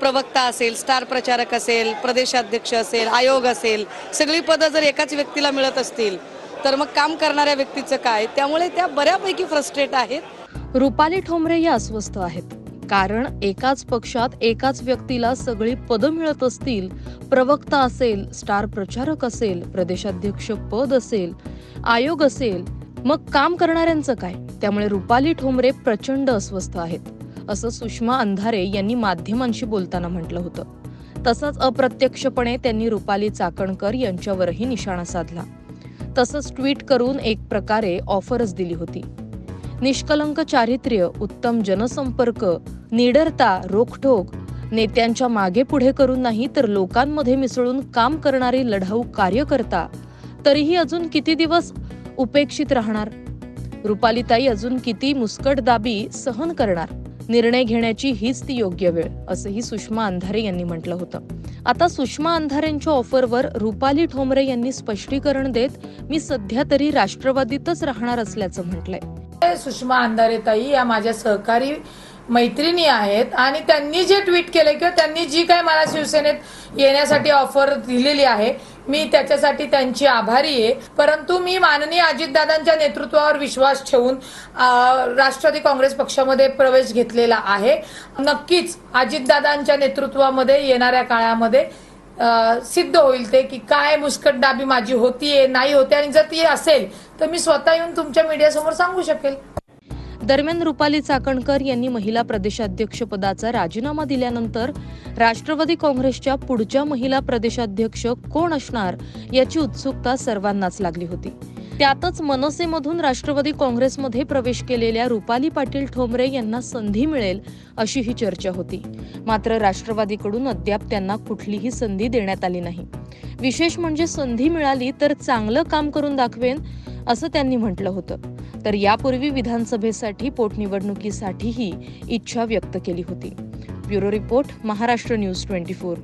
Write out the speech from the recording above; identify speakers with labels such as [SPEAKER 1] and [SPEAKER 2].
[SPEAKER 1] प्रवक्ता असेल स्टार प्रचारक असेल प्रदेशाध्यक्ष असेल आयोग असेल सगळी पदं जर एकाच व्यक्तीला मिळत असतील तर मग काम करणाऱ्या व्यक्तीचं काय? त्यामुळे त्या बऱ्यापैकी फ्रस्ट्रेट आहेत.
[SPEAKER 2] रुपाली ठोंबरे या अस्वस्थ आहेत. कारण एकाच पक्षात एकाच व्यक्तीला सगळी पदं मिळत असतील प्रवक्ता असेल स्टार प्रचारक असेल प्रदेशाध्यक्ष पद असेल आयोग असेल मग काम करणाऱ्यांचं काय? त्यामुळे रुपाली ठोंबरे प्रचंड अस्वस्थ आहेत. असं सुषमा अंधारे यांनी माध्यमांशी बोलताना म्हटलं होतं. तसंच अप्रत्यक्षपणे त्यांनी रुपाली चाकणकर यांच्यावरही निशाणा साधला. तसंच ट्विट करून एक प्रकारे ऑफरच दिली होती. निष्कलंक चारित्र्य उत्तम जनसंपर्क निडरता रोखठोक नेत्यांच्या मागे पुढे करून नाही तर लोकांमध्ये मिसळून काम करणारी लढाऊ कार्यकर्ता तरीही अजून किती दिवस उपेक्षित राहणार? रुपालीताई अजून किती मुस्कटदाबी सहन करणार? निर्णय घेण्याची हीच ती योग्य वेळ असंही सुषमा अंधारे यांनी म्हटलं होतं. आता सुषमा अंधारेंच्या ऑफरवर रुपाली ठोंबरे यांनी स्पष्टीकरण देत मी सध्या तरी राष्ट्रवादीतच राहणार असल्याचं म्हटलंय.
[SPEAKER 3] सुषमा अंधारे ताई या माझ्या सहकारी मैत्रिणी आहेत आणि त्यांनी जे ट्विट केले किंवा त्यांनी जी काय मला शिवसेनेत येण्यासाठी ऑफर दिलेली आहे मी त्याच्यासाठी त्यांची आभारी आहे. परंतु मी माननीय अजितदादांच्या नेतृत्वावर विश्वास ठेवून राष्ट्रवादी काँग्रेस पक्षामध्ये प्रवेश घेतलेला आहे. नक्कीच अजितदादांच्या नेतृत्वामध्ये येणाऱ्या काळामध्ये सिद्ध होईल ते की काय मुस्कटदाबी माझी होतीये नाही होते आणि जर ती असेल तर मी स्वतः येऊन तुमच्या मीडियासमोर सांगू शकेल.
[SPEAKER 2] दरम्यान रुपाली चाकणकर यांनी महिला प्रदेशाध्यक्षपदाचा राजीनामा दिल्यानंतर राष्ट्रवादी काँग्रेसच्या पुढच्या महिला प्रदेशाध्यक्ष कोण असणार याची उत्सुकता सर्वांनाच लागली होती. त्यातच मनसेमधून राष्ट्रवादी काँग्रेसमध्ये प्रवेश केलेल्या रुपाली पाटील ठोंबरे यांना संधी मिळेल अशी ही चर्चा होती. मात्र राष्ट्रवादीकडून अद्याप त्यांना कुठलीही संधी देण्यात आली नाही. विशेष म्हणजे संधी मिळाली तर चांगलं काम करून दाखवेन असं त्यांनी म्हटलं होतं. तर यापूर्वी विधानसभेसाठी पोटनिवडणुकीसाठीही इच्छा व्यक्त केली होती. Bureau report Maharashtra news twenty four.